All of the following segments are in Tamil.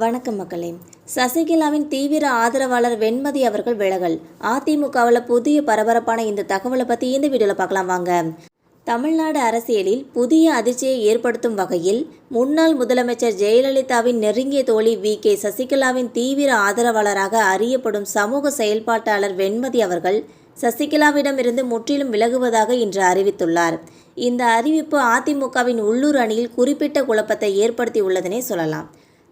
வணக்கம் மக்களே. சசிகலாவின் தீவிர ஆதரவாளர் வெண்மதி அவர்கள் விலகல். அதிமுகவில் புதிய பரபரப்பான இந்த தகவலை பற்றி இந்த வீடியோவில் பார்க்கலாம் வாங்க. தமிழ்நாடு அரசியலில் புதிய அதிர்ச்சியை ஏற்படுத்தும் வகையில் முன்னாள் முதலமைச்சர் ஜெயலலிதாவின் நெருங்கிய தோழி வி. கே. சசிகலாவின் தீவிர ஆதரவாளராக அறியப்படும் சமூக செயல்பாட்டாளர் வெண்மதி அவர்கள் சசிகலாவிடமிருந்து முற்றிலும் விலகுவதாக இன்று அறிவித்துள்ளார். இந்த அறிவிப்பு அதிமுகவின் உள்ளூர் அணியில் குறிப்பிட்ட குழப்பத்தை ஏற்படுத்தியுள்ளதனே சொல்லலாம்.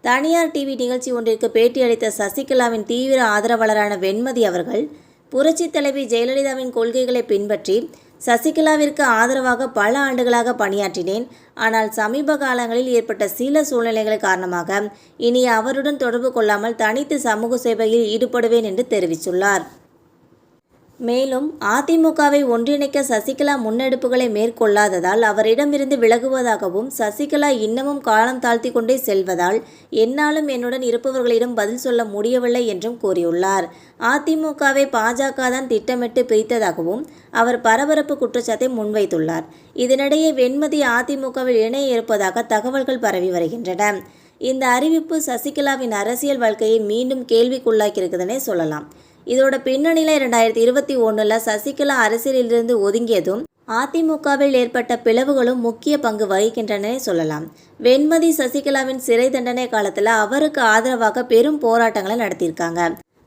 தனியார் டிவி நிகழ்ச்சி ஒன்றிற்கு பேட்டியளித்த சசிகலாவின் தீவிர ஆதரவாளரான வெண்மதி அவர்கள் புரட்சித் தலைவி ஜெயலலிதாவின் கொள்கைகளை பின்பற்றி சசிகலாவிற்கு ஆதரவாக பல ஆண்டுகளாக பணியாற்றினேன். ஆனால் சமீப காலங்களில் ஏற்பட்ட சில சூழ்நிலைகள் காரணமாக இனி அவருடன் தொடர்பு கொள்ளாமல் தனித்து சமூக சேவையில் ஈடுபடுவேன் என்று தெரிவித்துள்ளார். மேலும் அதிமுகவை ஒன்றிணைக்க சசிகலா முன்னெடுப்புகளை மேற்கொள்ளாததால் அவரிடமிருந்து விலகுவதாகவும் சசிகலா இன்னமும் காலம் தாழ்த்தி கொண்டே செல்வதால் என்னாலும் என்னுடன் இருப்பவர்களிடம் பதில் சொல்ல முடியவில்லை என்றும் கூறியுள்ளார். அதிமுகவை பாஜக தான் திட்டமிட்டு பிரித்ததாகவும் அவர் பரபரப்பு குற்றச்சாட்டை முன்வைத்துள்ளார். இதனிடையே வெண்மதி அதிமுகவில் இணைய இருப்பதாக தகவல்கள் பரவி வருகின்றன. இந்த அறிவிப்பு சசிகலாவின் அரசியல் வாழ்க்கையை மீண்டும் கேள்விக்குள்ளாக்கியிருக்குதுன்னே சொல்லலாம். இதோட பின்னணியில் இரண்டாயிரத்தி இருபத்தி ஒன்றில் சசிகலா அரசியலிலிருந்து ஒதுங்கியதும் அதிமுகவில் ஏற்பட்ட பிளவுகளும் முக்கிய பங்கு வகிக்கின்றன சொல்லலாம். வெண்மதி சசிகலாவின் சிறை தண்டனை காலத்தில் அவருக்கு ஆதரவாக பெரும் போராட்டங்களை நடத்தியிருக்காங்க.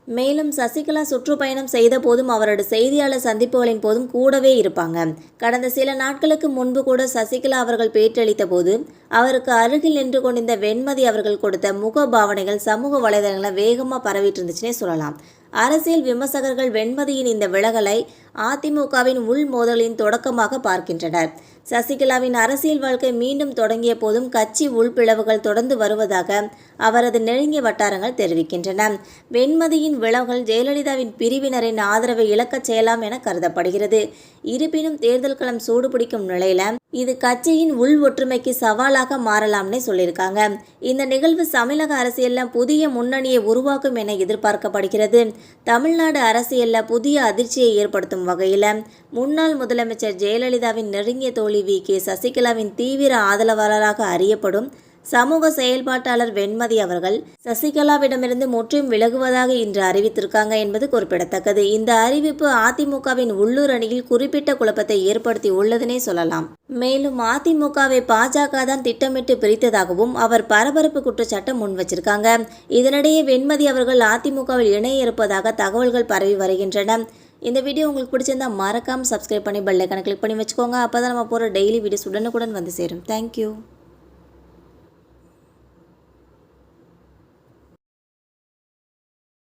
மேலும் சசிகலா சுற்றுப்பயணம் செய்த போதும் அவரோட செய்தியாளர் சந்திப்புகளின் போதும் கூடவே இருப்பாங்க. கடந்த சில நாட்களுக்கு முன்பு கூட சசிகலா அவர்கள் பேட்டளித்த போது அவருக்கு அருகில் நின்று கொண்டிருந்த வெண்மதி அவர்கள் கொடுத்த முக பாவனைகள் சமூக வலைதளங்களில் வேகமாக பரவிட்டு இருந்துச்சுன்னே சொல்லலாம். அரசியல் விமர்சகர்கள் வெண்மதியின் இந்த விலகலை அதிமுகவின் உள் மோதலின் தொடக்கமாக பார்க்கின்றனர். சசிகலாவின் அரசியல் வாழ்க்கை மீண்டும் தொடங்கிய போதும் கட்சி உள்பிளவுகள் தொடர்ந்து வருவதாக அவரது நெருங்கிய வட்டாரங்கள் தெரிவிக்கின்றன. வெண்மதியின் விலகல் ஜெயலலிதாவின் பிரிவினரின் ஆதரவை இழக்கச் செய்யலாம் என கருதப்படுகிறது. இருப்பினும் தேர்தல் களம் சூடுபிடிக்கும் நிலையில இது கட்சியின் உள் ஒற்றுமைக்கு சவாலாக மாறலாம்னே சொல்லியிருக்காங்க. இந்த நிகழ்வு தமிழக அரசியல்ல புதிய முன்னணியை உருவாக்கும் என எதிர்பார்க்கப்படுகிறது. தமிழ்நாடு அரசியலில் புதிய அதிர்ச்சியை ஏற்படுத்தும் வகையில் முன்னாள் முதலமைச்சர் ஜெயலலிதாவின் நெருங்கிய தோழி வி கே சசிகலாவின் தீவிர ஆதரவாளராக அறியப்படும் சமூக செயல்பாட்டாளர் வெண்மதி அவர்கள் சசிகலாவிடமிருந்து முற்றிலும் விலகுவதாக இன்று அறிவித்திருக்காங்க என்பது குறிப்பிடத்தக்கது. இந்த அறிவிப்பு அதிமுகவின் உள்ளூர் அணியில் குறிப்பிட்ட குழப்பத்தை ஏற்படுத்தி உள்ளதுனே சொல்லலாம். மேலும் அதிமுகவை பாஜக தான் திட்டமிட்டு பிரித்ததாகவும் அவர் பரபரப்பு குற்றச்சாட்டை முன் வச்சிருக்காங்க. இதனிடையே வெண்மதி அவர்கள் அதிமுகவில் இணைய இருப்பதாக தகவல்கள் பரவி வருகின்றன. இந்த வீடியோ உங்களுக்கு பிடிச்சிருந்தா மறக்காமல் சப்ஸ்கிரைப் பண்ணி பெல்லைக்கான கிளிக் பண்ணி வச்சுக்கோங்க. அப்போ தான் நம்ம போகிற டெய்லி வீடியோஸ் உடனுக்குடன் வந்து சேரும். தேங்க்யூ